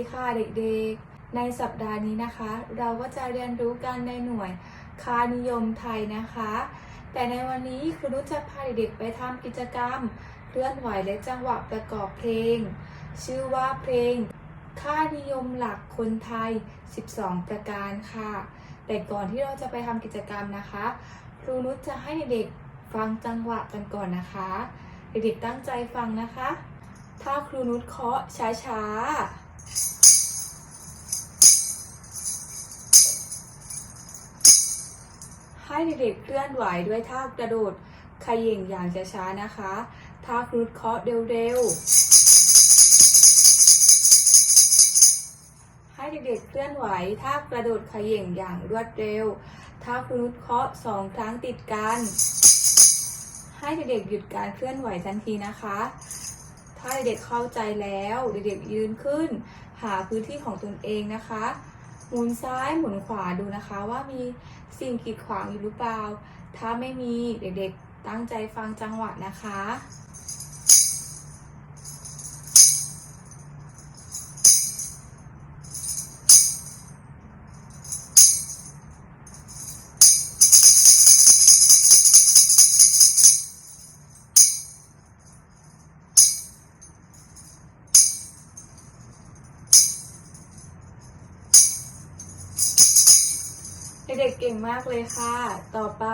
ดีค่ะเด็กๆ ในสัปดาห์นี้นะคะ เราก็จะเรียนรู้กันในหน่วยค่านิยมไทยนะคะ แต่ในวันนี้ครูนุชจะพาเด็กๆไปทำกิจกรรมเคลื่อนไหวและจังหวะประกอบเพลง ชื่อว่าเพลง ค่านิยมหลักคนไทย 12 ประการค่ะ แต่ก่อนที่เราจะไปทำกิจกรรมนะคะ ครูนุชจะให้เด็กๆฟังจังหวะกันก่อนนะคะ เด็กๆตั้งใจฟังนะคะ ถ้าครูนุชเคาะช้าๆ ให้เด็กๆเคลื่อนไหวด้วยท่ากระโดดขย่งอย่างช้าๆนะคะถ้าครูนุชเคาะเร็วๆ ให้เด็กๆเคลื่อนไหวท่ากระโดดขย่งอย่างรวดเร็วถ้าครูนุชเคาะสองครั้งติดกัน ให้เด็กๆหยุดการเคลื่อนไหวทันทีนะคะ ถ้าเด็กๆเข้าใจแล้ว เด็กๆยืนขึ้น หาพื้นที่ของตนเองนะคะ หมุนซ้ายหมุนขวาดูนะคะ ว่ามีสิ่งกีดขวางอยู่หรือเปล่า ถ้าไม่มีเด็กๆตั้งใจฟังจังหวะนะคะ เด็กๆเก่งมากเลยค่ะ ต่อไป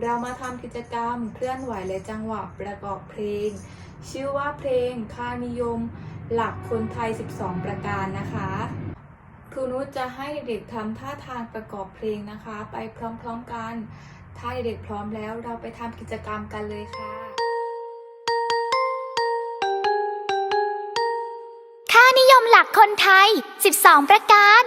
เรามาทำกิจกรรมเคลื่อนไหวและจังหวะประกอบเพลง ชื่อว่าเพลงค่านิยม หลักคนไทย 12 ประการนะคะครูนุชจะให้เด็กๆทำท่าทางประกอบเพลงนะคะ ไปพร้อมๆกัน ถ้าเด็กพร้อมแล้วเราไปทำกิจกรรมกันเลยค่ะค่านิยมหลักคนไทย 12 ประการ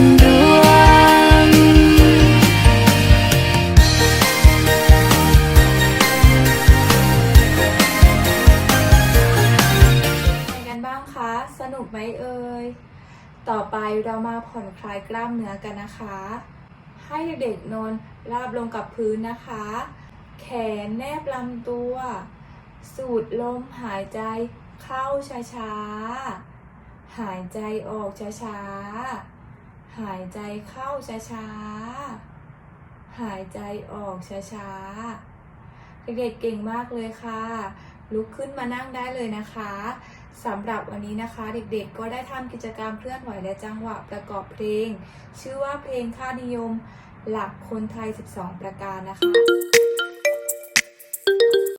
วนรวมไงกันบ้างคะ สนุกไหมเอ่ย ต่อไปเรามาผ่อนคลายกล้ามเนื้อกันนะคะ ให้เด็กๆนอนราบลงกับพื้นนะคะ แขนแนบลำตัว สูดลมหายใจเข้าช้าๆหายใจออกช้าๆ หายใจเข้าช้าๆ หายใจออกช้าๆ เด็กๆเก่งมากเลยค่ะ ลุกขึ้นมานั่งได้เลยนะคะสำหรับวันนี้นะคะ เด็กๆก็ได้ทำกิจกรรมเคลื่อนไหวและจังหวะประกอบเพลง ชื่อว่าเพลงค่านิยมหลักคนไทย 12 ประการนะคะ